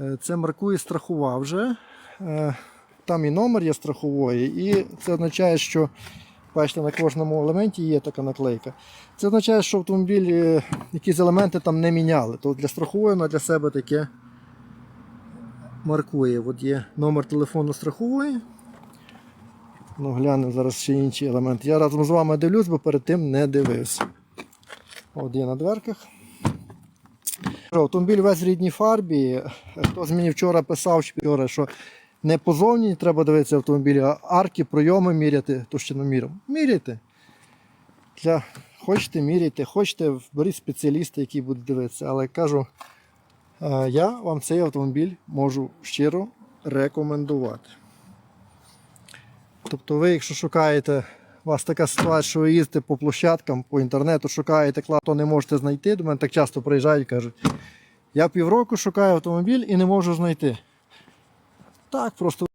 Е, Це маркує страхова вже. Е, Там і номер є страхової, і це означає, що бачите, на кожному елементі є така наклейка. Це означає, що автомобіль е, якісь елементи там не міняли. То для страхової вона для себе таке маркує. От є номер телефону страхової. Ну, глянемо зараз ще інші елементи. Я разом з вами дивлюсь, бо перед тим не дивився. От є на дверках. Автомобіль весь в рідній фарбі. Хтось мені вчора писав, вчора, що не позовні треба дивитися автомобілі, а арки, пройоми міряти товщиноміром. Міряйте. Для... Хочете міряйте, хочете, беріть спеціаліста, який буде дивитися. Але кажу, е, я вам цей автомобіль можу щиро рекомендувати. Тобто ви, якщо шукаєте, у вас така ситуація, що ви їздите по площадкам, по інтернету, шукаєте клад, то не можете знайти. До мене так часто приїжджають і кажуть, я півроку шукаю автомобіль і не можу знайти. Так, просто